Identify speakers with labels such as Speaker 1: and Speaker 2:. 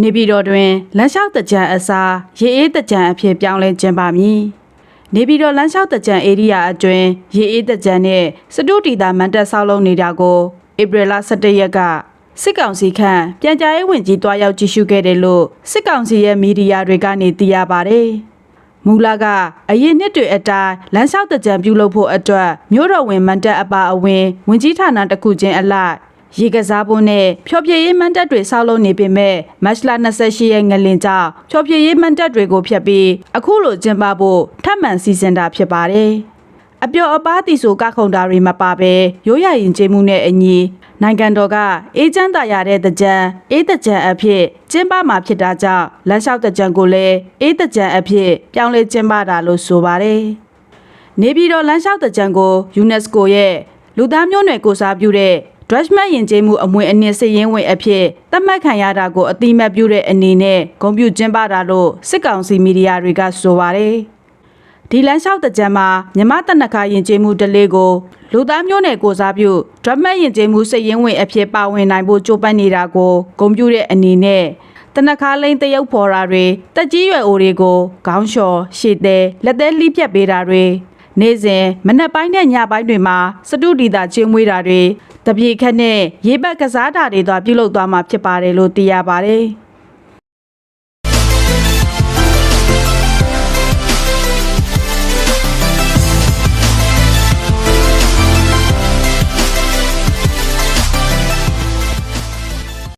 Speaker 1: နေပြည်တော်တွင်လမ်းလျှောက်တကြံအစားရေအေးတကြံအဖြစ်ပြောင်းလဲကျင်းပမည်နေပြည်တော်လမ်းလျှောက်တကြံဧရိယာအတွင်းရေအေးတကြံနှင့်စတုတီတာမန်တက်ဆောက်လုပ်နေတာကိုဧပြီလ17ရက်ကစစ်ကောင်စီခန့်ပြန်ကြားရေးဝန်ကြီးတွားရောက်ကြည့်ရှုခဲ့တယ်လို့စစ်ကောင်စီရဲ့မီဒီယာတွေကနေသိရပါတယ်။မူလာကအရင်နှစ်တွေအတိုင်းလမ်းလျှောက်တကြံပြုလုပ်ဖို့အတွက်မြို့တော်ဝင်မန်တက်အပါအဝင်ဝင်ကြီးဌာနတစ်ခုချင်းအလိုက် ရေကစားဖို့နဲ့ဖြောပြရေးမန်တက်တွေဆောက်လုပ်နေပေမဲ့မတ်လ28ရက်ငလင်ကြောင့်ဖြောပြရေးမန်တက်တွေကိုဖျက်ပြီးအခုလိုကျင်းပဖို့ထပ်မံစီစဉ်တာဖြစ်ပါတယ်။အပျော်အပါးတီဆိုကခုံတာတွေမပါဘဲရိုးရရင်ကျေးမှုနဲ့အညီနိုင်ငံတော်ကအေးချမ်းသာရတဲ့တကြံအေးတကြံအဖြစ်ကျင်းပမှာဖြစ်တာကြောင့်လမ်းလျှောက်တကြံကိုလည်းအေးတကြံအဖြစ်ပြောင်းလဲကျင်းပတာလို့ဆိုပါတယ်။နေပြည်တော်လမ်းလျှောက်တကြံကို UNESCO ရဲ့လူသားမျိုးနွယ်ကိုစားပြုတဲ့ Dutchman ယဉ်ကျေးမှုအမွေအနှစ်စည်ရင်းဝင်အဖြစ်သတ်မှတ်ခံရတာကိုအတိအမှတ်ပြုတဲ့အနေနဲ့ဂုဏ်ပြုကျင်းပတာလို့စစ်ကောင်စီမီဒီယာတွေကဆိုပါတယ်။ဒီလမ်းလျှောက်တကြံမှာမြမတနခါယဉ်ကျေးမှုတလေးကိုလူသားမျိုးနွယ်ကိုစားပြု Dutchman ယဉ်ကျေးမှုစည်ရင်းဝင်အဖြစ်ပါဝင်နိုင်ဖို့ကြိုးပမ်းနေတာကိုဂုဏ်ပြုတဲ့အနေနဲ့တနခါလိန်တရုပ်ဖော်တာတွေတက်ကြီးရွယ်အိုတွေကိုခေါင်းလျှော်ရှည်သေးလက်သေးလှိပြက်ပေးတာတွေနေ့စဉ်မနက်ပိုင်းနဲ့ညပိုင်းတွေမှာစတုဒီတာချင်းမွေးတာတွေ တပြေခက်နဲ့ရေဘက်ကစားတာတွေသွားပြုလုပ်သွားမှာဖြစ်ပါတယ်လို့သိရပါတယ်။